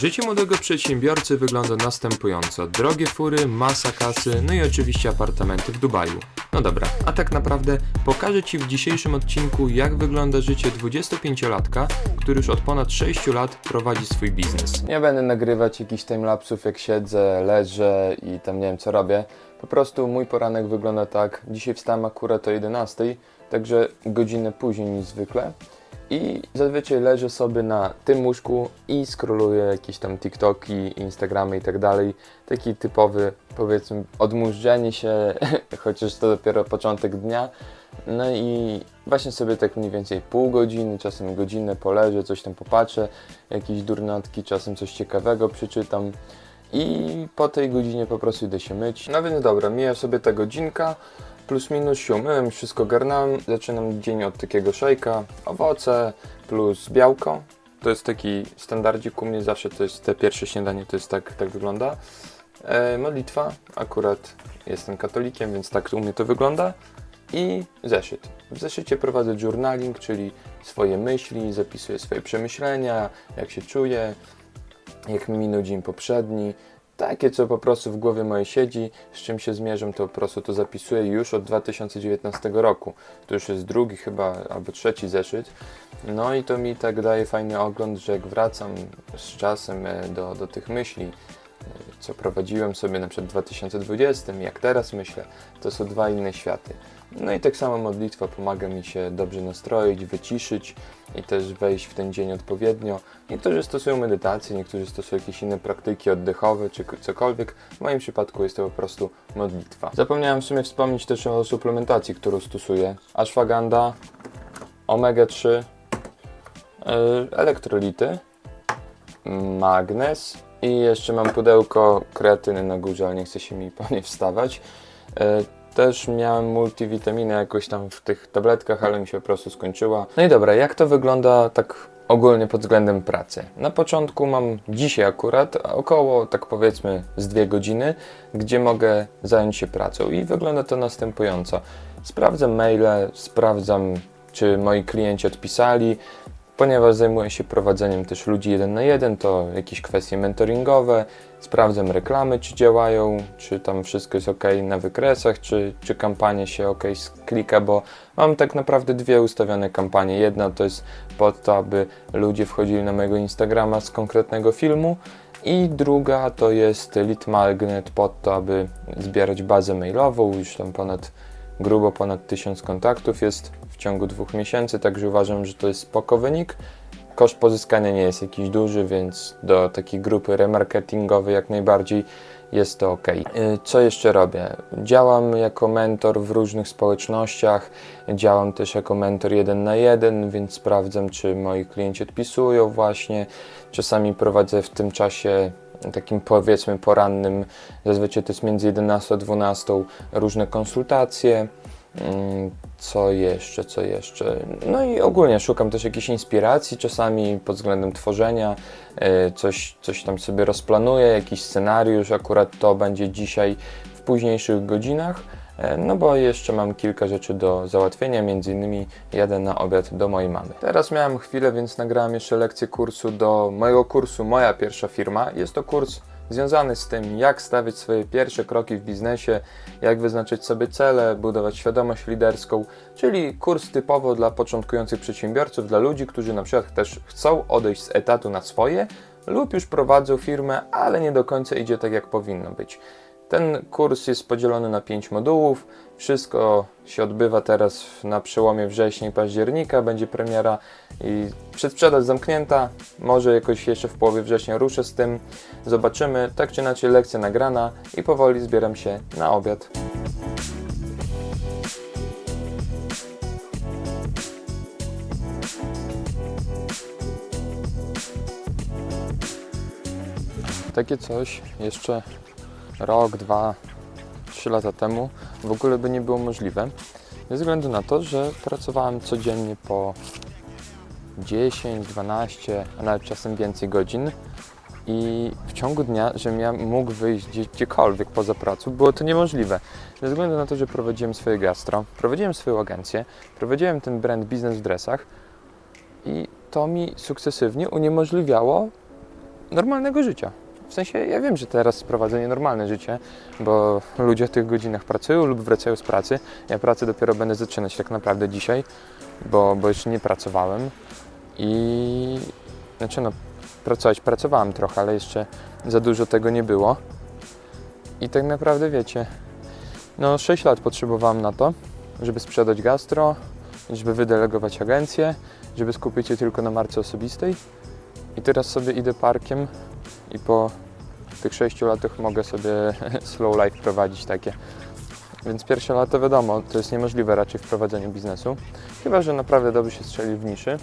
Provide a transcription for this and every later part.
Życie młodego przedsiębiorcy wygląda następująco. Drogie fury, masa kasy, no i oczywiście apartamenty w Dubaju. No dobra, a tak naprawdę pokażę Ci w dzisiejszym odcinku, jak wygląda życie 25-latka, który już od ponad 6 lat prowadzi swój biznes. Nie będę nagrywać jakichś timelapsów jak siedzę, leżę i tam nie wiem co robię. Po prostu mój poranek wygląda tak. Dzisiaj wstałem akurat o 11, także godzinę później niż zwykle. I zazwyczaj leżę sobie na tym łóżku i scrolluję jakieś tam TikToki, Instagramy i tak dalej. Taki typowy, powiedzmy, odmurzenie się, chociaż to dopiero początek dnia. No i właśnie sobie tak mniej więcej pół godziny, czasem godzinę poleżę, coś tam popatrzę, jakieś durnotki, czasem coś ciekawego przeczytam. I po tej godzinie po prostu idę się myć. No więc dobra, mija sobie ta godzinka, plus minus się umyłem, wszystko garnąłem. Zaczynam dzień od takiego szejka, owoce plus białko. To jest taki standardzik u mnie, zawsze to jest te pierwsze śniadanie, to jest tak, tak wygląda. E, modlitwa, akurat jestem katolikiem, więc tak u mnie to wygląda. I zeszyt. W zeszycie prowadzę journaling, czyli swoje myśli, zapisuję swoje przemyślenia, jak się czuję, jak mi minął dzień poprzedni. Takie, co po prostu w głowie mojej siedzi, z czym się zmierzam, to po prostu to zapisuję już od 2019 roku. To już jest drugi chyba, albo trzeci zeszyt. No i to mi tak daje fajny ogląd, że jak wracam z czasem e, do, do tych myśli, co prowadziłem sobie na w 2020, jak teraz myślę, to są dwa inne światy. No i tak samo modlitwa pomaga mi się dobrze nastroić, wyciszyć i też wejść w ten dzień odpowiednio. Niektórzy stosują medytację, niektórzy stosują jakieś inne praktyki oddechowe czy cokolwiek. W moim przypadku jest to po prostu modlitwa. Zapomniałem w sumie wspomnieć też o suplementacji, którą stosuję. Ashwagandha, omega-3, yy, elektrolity, magnez i jeszcze mam pudełko kreatyny na górze, ale nie chce się mi po nie wstawać. E, Też miałem multivitaminę jakoś tam w tych tabletkach, ale mi się po prostu skończyła. No i dobra, jak to wygląda tak ogólnie pod względem pracy? Na początku mam dzisiaj akurat około, tak powiedzmy, z dwie godziny, gdzie mogę zająć się pracą i wygląda to następująco. Sprawdzam maile, sprawdzam, czy moi klienci odpisali, Ponieważ zajmuję się prowadzeniem też ludzi jeden na jeden, to jakieś kwestie mentoringowe, sprawdzam reklamy, czy działają, czy tam wszystko jest ok na wykresach, czy, czy kampania się ok klika, bo mam tak naprawdę dwie ustawione kampanie. Jedna to jest po to, aby ludzie wchodzili na mojego Instagrama z konkretnego filmu, i druga to jest lead magnet po to, aby zbierać bazę mailową, już tam ponad grubo ponad 1000 kontaktów jest ciągu dwóch miesięcy, także uważam, że to jest spoko wynik. Koszt pozyskania nie jest jakiś duży, więc do takiej grupy remarketingowej jak najbardziej jest to ok. Y, Co jeszcze robię? Działam jako mentor w różnych społecznościach, działam też jako mentor jeden na jeden, więc sprawdzam, czy moi klienci odpisują właśnie. Czasami prowadzę w tym czasie takim powiedzmy porannym, zazwyczaj to jest między 11 a 12 różne konsultacje. Mm, Co jeszcze, co jeszcze? No i ogólnie szukam też jakiejś inspiracji czasami pod względem tworzenia, e, coś, coś tam sobie rozplanuję, jakiś scenariusz, akurat to będzie dzisiaj w późniejszych godzinach. E, No bo jeszcze mam kilka rzeczy do załatwienia, między innymi jadę na obiad do mojej mamy. Teraz miałem chwilę, więc nagrałem jeszcze lekcję kursu do mojego kursu Moja Pierwsza Firma. Jest to kurs związany z tym, jak stawiać swoje pierwsze kroki w biznesie, jak wyznaczyć sobie cele, budować świadomość liderską, czyli kurs typowo dla początkujących przedsiębiorców, dla ludzi, którzy na przykład też chcą odejść z etatu na swoje lub już prowadzą firmę, ale nie do końca idzie tak, jak powinno być. Ten kurs jest podzielony na 5 modułów. Wszystko się odbywa teraz na przełomie września i października. Będzie premiera i przedsprzedaż zamknięta. Może jakoś jeszcze w połowie września ruszę z tym. Zobaczymy. Tak czy inaczej lekcja nagrana i powoli zbieram się na obiad. Takie coś jeszcze rok, dwa, trzy lata temu w ogóle by nie było możliwe. Ze względu na to, że pracowałem codziennie po 10, 12, a nawet czasem więcej godzin i w ciągu dnia, żebym ja mógł wyjść gdzie, gdziekolwiek poza pracą, było to niemożliwe. Ze względu na to, że prowadziłem swoje gastro, prowadziłem swoją agencję, prowadziłem ten brand biznes w dresach i to mi sukcesywnie uniemożliwiało normalnego życia. W sensie, ja wiem, że teraz prowadzę nienormalne życie, bo ludzie w tych godzinach pracują lub wracają z pracy. Ja pracę dopiero będę zaczynać tak naprawdę dzisiaj, bo, bo jeszcze nie pracowałem. I znaczy no, pracować pracowałem trochę, ale jeszcze za dużo tego nie było. I tak naprawdę wiecie, no 6 lat potrzebowałem na to, żeby sprzedać gastro, żeby wydelegować agencję, żeby skupić się tylko na marce osobistej. I teraz sobie idę parkiem i po tych 6 latach mogę sobie slow life prowadzić takie. Więc pierwsze lata wiadomo, to jest niemożliwe raczej w prowadzeniu biznesu, chyba że naprawdę dobrze się strzeli w niszy.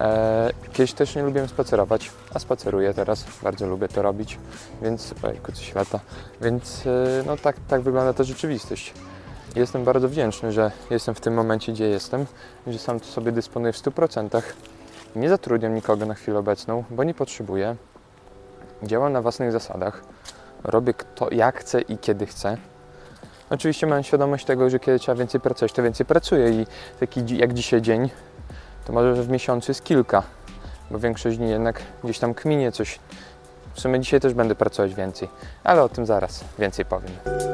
Eee, kiedyś też nie lubiłem spacerować, a spaceruję teraz, bardzo lubię to robić, więc ojku, coś lata. Więc e, no tak, tak wygląda ta rzeczywistość. Jestem bardzo wdzięczny, że jestem w tym momencie, gdzie jestem, że sam to sobie dysponuję w 100%. Nie zatrudniam nikogo na chwilę obecną, bo nie potrzebuję. Działam na własnych zasadach. Robię kto jak chcę i kiedy chcę. Oczywiście mam świadomość tego, że kiedy trzeba więcej pracować, to więcej pracuję i taki jak dzisiaj dzień, to może że w miesiącu jest kilka, bo większość dni jednak gdzieś tam kminie coś. W sumie dzisiaj też będę pracować więcej, ale o tym zaraz więcej powiem.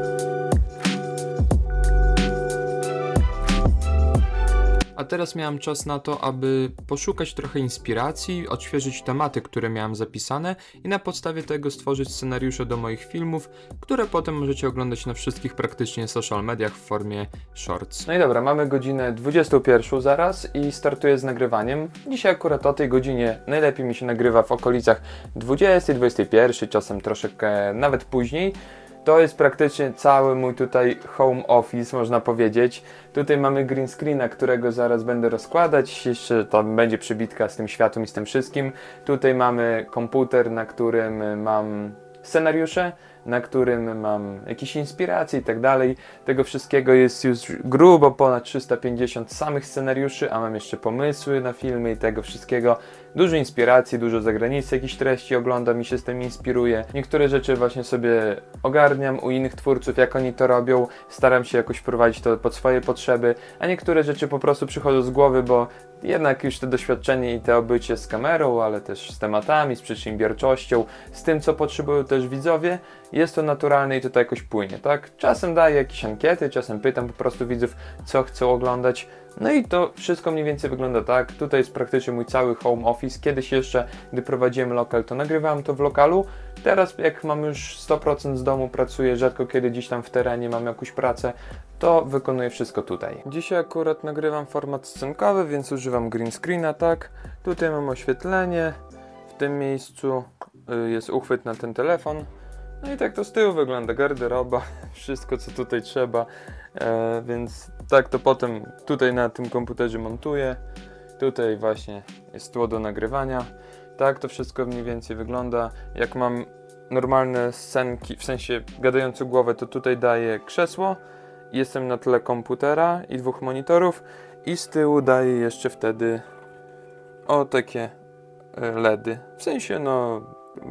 A teraz miałem czas na to, aby poszukać trochę inspiracji, odświeżyć tematy, które miałem zapisane i na podstawie tego stworzyć scenariusze do moich filmów, które potem możecie oglądać na wszystkich praktycznie social mediach w formie shorts. No i dobra, mamy godzinę 21 zaraz i startuję z nagrywaniem. Dzisiaj akurat o tej godzinie najlepiej mi się nagrywa w okolicach 20, 21, czasem troszeczkę nawet później. To jest praktycznie cały mój tutaj home office, można powiedzieć. Tutaj mamy green screena, którego zaraz będę rozkładać. Jeszcze tam będzie przybitka z tym światłem i z tym wszystkim. Tutaj mamy komputer, na którym mam scenariusze, na którym mam jakieś inspiracje i tak dalej. Tego wszystkiego jest już grubo ponad 350 samych scenariuszy, a mam jeszcze pomysły na filmy i tego wszystkiego. Dużo inspiracji, dużo zagranicy, jakichś treści oglądam i się z tym inspiruję. Niektóre rzeczy właśnie sobie ogarniam u innych twórców, jak oni to robią. Staram się jakoś prowadzić to pod swoje potrzeby, a niektóre rzeczy po prostu przychodzą z głowy, bo jednak już to doświadczenie i to obycie z kamerą, ale też z tematami, z przedsiębiorczością, z tym, co potrzebują też widzowie, jest to naturalne i to, to jakoś płynie, tak? Czasem daję jakieś ankiety, czasem pytam po prostu widzów, co chcą oglądać. No i to wszystko mniej więcej wygląda tak. Tutaj jest praktycznie mój cały home office. Kiedyś jeszcze, gdy prowadziłem lokal, to nagrywałem to w lokalu. Teraz, jak mam już 100% z domu, pracuję rzadko kiedy gdzieś tam w terenie, mam jakąś pracę, to wykonuję wszystko tutaj. Dzisiaj akurat nagrywam format scenkowy, więc używam green screena, tak? Tutaj mam oświetlenie, w tym miejscu y, jest uchwyt na ten telefon. No i tak to z tyłu wygląda, garderoba, wszystko co tutaj trzeba, e, więc tak to potem tutaj na tym komputerze montuję. Tutaj właśnie jest tło do nagrywania. Tak to wszystko mniej więcej wygląda. Jak mam normalne scenki, w sensie gadającą głowę, to tutaj daję krzesło. Jestem na tle komputera i dwóch monitorów i z tyłu daję jeszcze wtedy o takie e, LEDy. W sensie no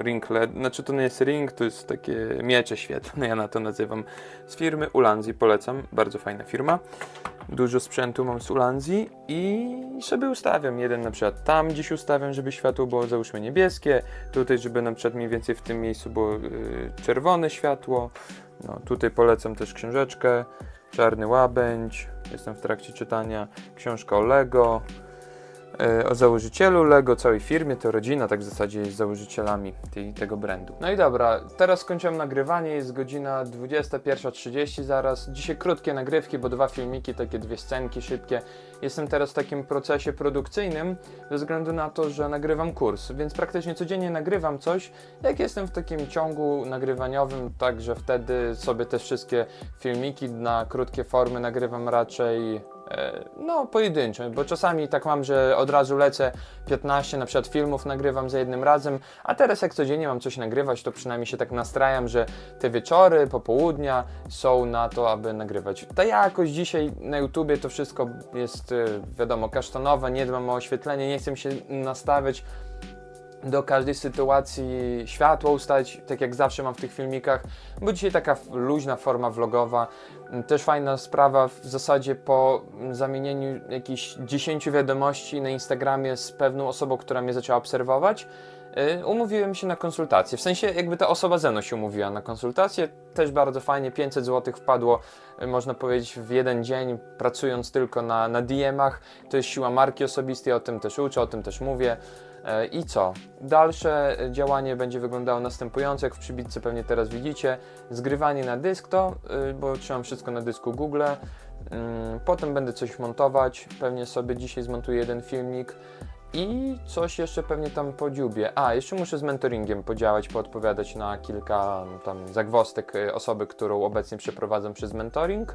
ring LED, znaczy to nie jest ring, to jest takie miecze świetlne, ja na to nazywam z firmy Ulanzi, polecam, bardzo fajna firma. Dużo sprzętu mam z Ulanzi i sobie ustawiam. Jeden na przykład tam gdzieś ustawiam, żeby światło było załóżmy niebieskie, tutaj żeby na przykład mniej więcej w tym miejscu było y, czerwone światło. No, tutaj polecam też książeczkę, Czarny Łabędź, jestem w trakcie czytania, książka o Lego, o założycielu Lego, całej firmie, to rodzina tak w zasadzie jest założycielami tej, tego brandu. No i dobra, teraz skończyłem nagrywanie, jest godzina 21.30 zaraz. Dzisiaj krótkie nagrywki, bo dwa filmiki, takie dwie scenki szybkie. Jestem teraz w takim procesie produkcyjnym, ze względu na to, że nagrywam kurs, więc praktycznie codziennie nagrywam coś, jak jestem w takim ciągu nagrywaniowym, także wtedy sobie te wszystkie filmiki na krótkie formy nagrywam raczej e, no pojedyncze, bo czasami tak mam, że od razu lecę 15 na przykład filmów nagrywam za jednym razem, a teraz jak codziennie mam coś nagrywać, to przynajmniej się tak nastrajam, że te wieczory, popołudnia są na to, aby nagrywać. Ta jakość dzisiaj na YouTubie to wszystko jest e, wiadomo kasztanowe, nie dbam o oświetlenie, nie chcę się nastawiać do każdej sytuacji światło ustać, tak jak zawsze mam w tych filmikach, bo dzisiaj taka luźna forma vlogowa. Mm, Też fajna sprawa w zasadzie po mm, zamienieniu jakichś 10 wiadomości na Instagramie z pewną osobą, która mnie zaczęła obserwować. Y, Umówiłem się na konsultację, w sensie jakby ta osoba ze mną się umówiła na konsultację, też bardzo fajnie, 500 zł wpadło, y, można powiedzieć, w jeden dzień, pracując tylko na, na DM-ach, to jest siła marki osobistej, o tym też uczę, o tym też mówię. E, I co? Dalsze działanie będzie wyglądało następująco, jak w przybitce pewnie teraz widzicie. Zgrywanie na dysk to, y, bo trzymam wszystko na dysku Google. Mm, Potem będę coś montować, pewnie sobie dzisiaj zmontuję jeden filmik i coś jeszcze pewnie tam podziubię. A, jeszcze muszę z mentoringiem podziałać, poodpowiadać na kilka tam zagwostek y, osoby, którą obecnie przeprowadzam przez mentoring.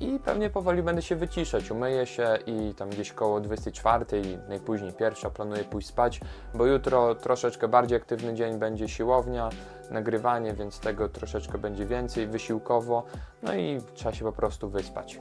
I pewnie powoli będę się wyciszać, umyję się i tam gdzieś koło 24, najpóźniej pierwsza planuję pójść spać, bo jutro troszeczkę bardziej aktywny dzień będzie siłownia, nagrywanie, więc tego troszeczkę będzie więcej, wysiłkowo, no i trzeba się po prostu wyspać.